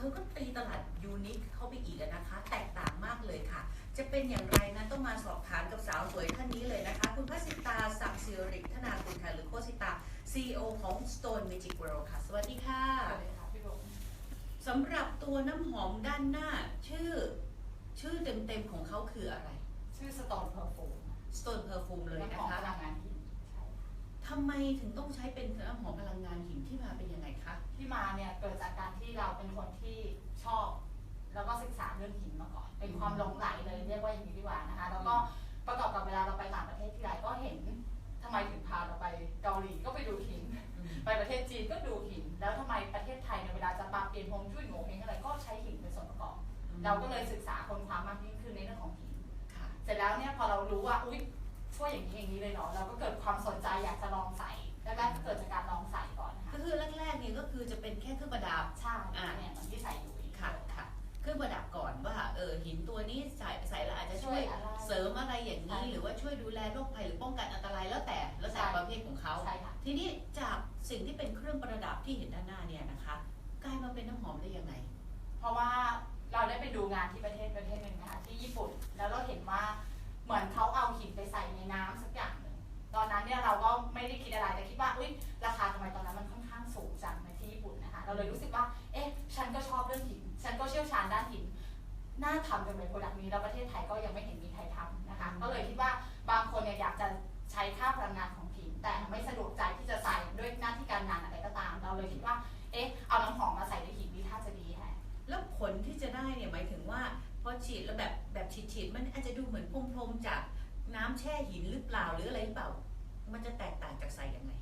ธอก็ตีตลาดยูนิคเข้าไปอีกอะนะคะ แตกต่างมากเลยค่ะ จะเป็นอย่างไรนะต้องมาสอบถามกับสาวสวยท่านนี้เลยนะคะ คุณพัสิตาสักดิ์สิริธนาคุณค่ะหรือโคสิตา CEO ของ Stone Magic World ค่ะ สวัสดีค่ะสวัสดีค่ะพี่บุ๋มสำหรับตัวน้ำหอมด้านหน้าชื่อชื่อเต็มๆของเขาคืออะไร ชื่อสโตนเพอร์ฟูม Stone Perfume เลยน้ำนะหอมคะพลังงานหินใช่ ทำไมถึงต้องใช้เป็นน้ำหอมพลังงานหินที่มาเป็นยังไงคะที่มาเนี่ยเกิดจากการที่เราเป็นคนที่ชอบ แล้วก็ศึกษาเรื่องหินมาก่อน เป็นความหลงไหลเลยเรียกว่าอย่างนี้ดีกว่านะคะ แล้วก็ประกอบกับเวลาเราไปต่างประเทศที่ไรก็เห็นทำไมถึงพาเราไปเกาหลีก็ไปดูหิน ไปประเทศจีนก็ดูหิน แล้วทำไมประเทศไทยในยเวลาจะปรับเปลี่ยนฮวงจุ้ยโงเฮงอะไรก็ใช้หินเป็นส่วนประกอบ เราก็เลยศึกษาค้นคว้ามากยิ่งขึ้นในเรื่องของหินค่ะเสร็จแล้วเนี่ยพอเรารู้ว่าอุ้ย ช่วยอย่างนี้อย่างนี้เลยเนาะเราก็เกิดความสนใจอยากจะลองใส่แรกๆก็เกิดจากการลองใส่ก่อนนะคะก็คือแรกๆเนี่ยก็คือจะเป็นแค่เครื่องประดับใช่อ่าเนี่ยเหมือนที่ใส่อยู่อีกค่ะค่ะเครื่องประดับก่อนว่าเออหินตัวนี้ใส่ใส่แล้วอาจจะช่วยอะไรเสริมอะไรอย่างนี้ หรือว่าช่วยดูแลโรคภัยหรือป้องกันอันตรายแล้วแต่แล้วแต่ประเภทของเขาใช่ค่ะทีนี้จากสิ่งที่เป็นเครื่องประดับที่เห็นด้านหน้าเนี่ยนะคะกลายมาเป็นน้ำหอมได้ยังไง เพราะว่าเราได้ไปดูงานที่ประเทศประเทศหนึ่งนะคะที่ญี่ปุ่นแล้ว ชี่ยวชาญด้านหินน่าทำจังเลยโปรดักต์นี้แล้วประเทศไทยก็ยังไม่เห็นมีใครทำนะคะอืมก็เลยคิดว่าบางคนเนี่ยอยากจะใช้ค่าพลังงานของหิน แต่ไม่สะดวกใจที่จะใส่ด้วยหน้าที่การงานอะไรก็ตาม เราเลยคิดว่าเอ๊ะเอาน้ำหอมมาใส่ในหินนี่ถ้าจะดีแฮะแล้วผลที่จะได้เนี่ยหมายถึงว่าพอฉีดแล้วแบบแบบฉีดๆมันอาจจะดูเหมือนพรมๆจากน้ำแช่หินหรือเปล่าหรืออะไรหรือเปล่า มันจะแตกต่างจากใส่ยังไง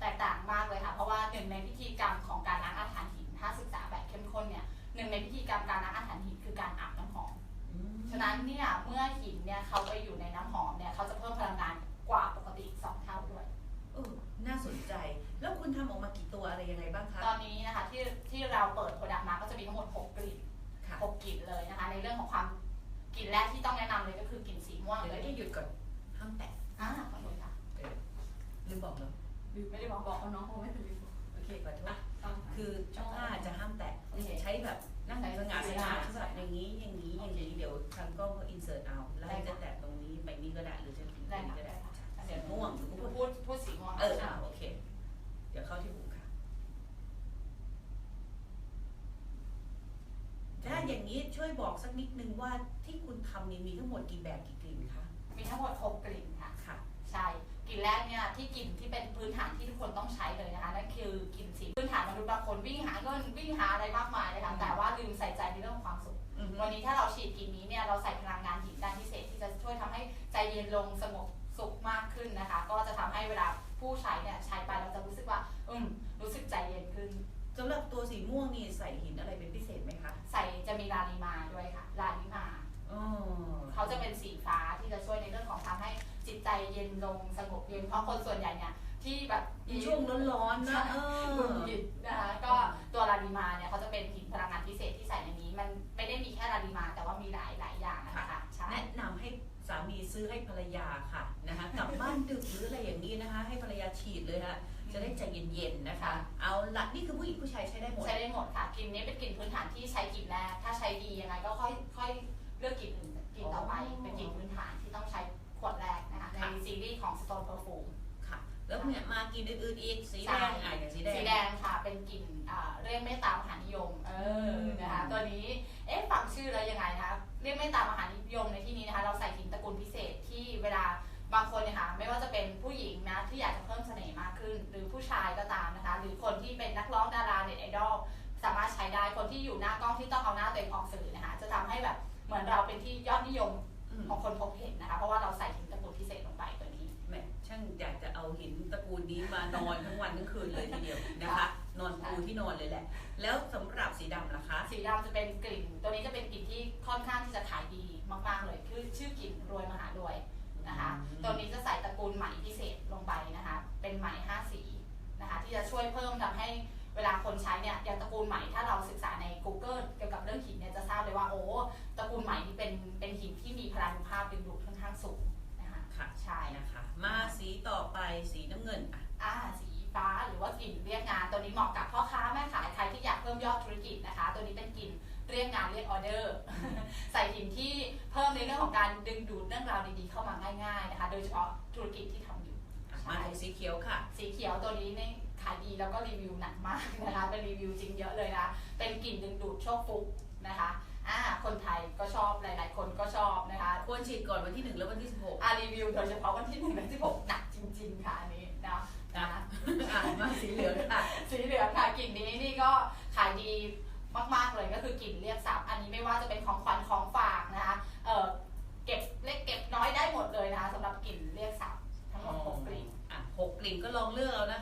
แตกต่างมากเลยค่ะ เพราะว่าหนึ่งในพิธีกรรมของการล้างอาถรรพ์หินถ้าศึกษาแบบเข้มข้นเนี่ย หนึ่งในพิธีกรรมการล้างอาถรรพ์หินคือการอาบน้ำหอม ฉะนั้นเนี่ยเมื่อหินเนี่ยเขาไปอยู่ในน้ำหอมเนี่ยเขาจะเพิ่มพลังงานกว่าปกติสองเท่าด้วย เออน่าสนใจ แล้วคุณทำออกมากี่ตัวอะไรยังไงบ้างคะตอนนี้นะคะที่ที่เราเปิดโปรดักต์มาก็จะมีทั้งหมด6กลิ่นค่ะ6กลิ่นเลยนะคะ ในเรื่องของความกลิ่นแรกที่ต้องแนะนำเลยก็คือกลิ่นสีม่วงเดี๋ยวเลยจะหยุดก่อนห้ามแตะอ่าขอบคุณค่ะลืมบอกเหรอไม่ได้บอกบอกเอาน้องเขาไม่เป็นไร โอเคขอโทษต้อง คือช่องห้าจะห้ามแตะใช้แบบนั่งสง่าสง่าที่แบบอย่างนี้อย่างนี้อย่างนี้เดี๋ยวทางกล้องเขาอินเสิร์ตเอาแล้วจะแตะตรงนี้ไปนี้ก็ได้หรือจะถึงนี้ก็ได้เสียงม่วงหรือพูพูดพูดพูดสีม่วงเออโอเค เดี๋ยวเข้าที่หูค่ะถ้าอย่างนี้ช่วยบอกสักนิดนึงว่าที่คุณทำนี่มีทั้งหมดกี่แบบกี่กลิ่นคะมีทั้งหมด6กลิ่นค่ะค่ะ ใช่ กลิ่นแรกเนี่ยที่กลิ่นที่เป็นพื้นฐานที่ทุกคนต้องใช้เลยนะคะนั่นคือกลิ่นสีพื้นฐานมนุษย์บางคนวิ่งหาเงินวิ่งหาอะไรมากมายเลยค่ะแต่ว่าลืมใส่ใจในเรื่องของความสุขอืมวันนี้ถ้าเราฉีดกลิ่นนี้เนี่ยเราใส่พลังงานหินด้านพิเศษที่จะช่วยทำให้ใจเย็นลงสงบสุขมากขึ้นนะคะ ก็จะทำให้เวลาผู้ใช้เนี่ยใช้ไปเราจะรู้สึกว่า อืมรู้สึกใจเย็นขึ้นสำหรับตัวสีม่วงนี่ใส่หินอะไรเป็นพิเศษไหมคะใส่จะมีลาลิมาด้วยค่ะลาลิมาอ๋อเขาจะเป็นสีฟ้าที่จะช่วยในเรื่องของทำให้ จิตใจเย็นลงสงบเย็นเพราะคนส่วนใหญ่เนี่ยที่แบบในช่วงร้อนๆนะเอหงุดอหงิดนะคะก็ตัวลาลิมาเนี่ยเขาจะเป็นหินพลังงานพิเศษที่ใส่ในนี้ มันไม่ได้มีแค่ลาลิมา แต่ว่ามีหลายหลายอย่างนะคะใช่แนะนำให้สามีซื้อให้ภรรยาค่ะนะคะกลับบ้านดึกหรืออะไรอย่างนี้นะคะ ให้ภรรยาฉีดเลยฮะจะได้ใจเย็นๆนะคะ เอาละนี่คือผู้หญิงผู้ชายใช้ได้หมดใช้ได้หมดค่ะกลิ่นนี้เป็นกลิ่นพื้นฐานที่ใช้กลิ่นแรกถ้าใช้ดียังไงก็ค่อยค่อยเลือกกลิ่นอื่นกลิ่นต่อไปอ๋อเป็นกลิ่นพื้นฐานที่ต้องใช้ขวดแรก นะคะในค่ะซีรีส์ของ Stone Perfume ค่ะ แล้วเนี่ยมากินอื่นๆอีกสีแดงอะอย่างสีแดง สีแดงค่ะ เป็นกลิ่นอ่าเรียกเมตตามหานิยม เออมนะคะ ตัวนี้ เอ๊ะ ฟังชื่อแล้วยังไงนะคะ เรียกเมตตามหานิยมในที่นี้นะคะ เราใส่หินตระกูลพิเศษที่เวลาบางคนเนี่ยค่ะ ไม่ว่าจะเป็นผู้หญิงนะ ที่อยากจะเพิ่มเสน่ห์มากขึ้น หรือผู้ชายก็ตามนะคะ หรือคนที่เป็นนักร้องดาราเน็ตไอดอล สามารถใช้ได้ คนที่อยู่หน้ากล้องที่ต้องเอาหน้าตัวเองออกสื่อนะคะ จะทำให้แบบ เหมือนเราเป็นที่ยอดนิยมอืมของคนพบเห็นนะคะ เพราะว่าเราใส่ เอาหินตระกูลนี้มานอนทั้งวันทั้งคืนเลยทีเดียวนะคะ นอนปูที่นอนเลยแหละ แล้วสำหรับสีดำล่ะคะ สีดำจะเป็นกลิ่น ตัวนี้จะเป็นกลิ่นที่ค่อนข้างที่จะขายดีมากๆเลยคือชื่อกลิ่นรวยมหารวยนะคะอืมตัวนี้จะใส่ตระกูลไหมพิเศษลงไปนะคะ เป็นไหมห้าสีนะคะที่จะช่วยเพิ่มทำให้เวลาคนใช้เนี่ยอย่างตระกูลไหมถ้าเราศึกษาใน Google เกี่ยวกับเรื่องหินเนี่ยจะทราบเลยว่าโอ้ตระกูลไหมนี่เป็นเป็นหินที่มีพลานุภาพดึงดูดค่อนข้างสูงนะคะ ค่ะ ใช่ นะคะ มาสีต่อไปสีน้ำเงินอะ อ่าสีฟ้าหรือว่ากลิ่นเรียกงาน ตัวนี้เหมาะกับพ่อค้าแม่ขายใครที่อยากเพิ่มยอดธุรกิจนะคะ ตัวนี้เป็นกลิ่นรียกงานเรียกออเดอร์ ใส่หินที่เพิ่มในเรื่องของการดึงดูดเรื่องราวดีๆเข้ามาง่ายๆนะคะ โดยเฉพาะธุรกิจที่ทำอยู่มาถึงสีเขียวค่ะ สีเขียวตัวนี้เนี่ยขายดีแล้วก็รีวิวหนักมากนะคะเป็นรีวิวจริงเยอะเลยนะเป็นกลิ่นดึงดูดโชคฟุกนะคะ อ่าคนไทยก็ชอบหลาย ๆ คนก็ชอบนะคะควรฉีดก่อนวันที่หนึ่งและวันที่สิบหกอารีวิวโดยเฉพาะวันที่หนึ่งและที่หกหนักจริง ๆ ค่ะอันนี้นะนะคะอะมาสีเหลืองค่ะสีเหลืองค่ะกลิ่นนี้นี่ก็ขายดีมาก ๆ เลยก็คือกลิ่นเรียกทรัพย์อันนี้ไม่ว่าจะเป็นของขวัญของฝากนะคะเออเก็บเล็กเก็บน้อยได้หมดเลยนะคะสำหรับกลิ่นเรียกทรัพย์ทั้งหมดหกกลิ่นอะหกกลิ่นก็ลองเลือกเอานะ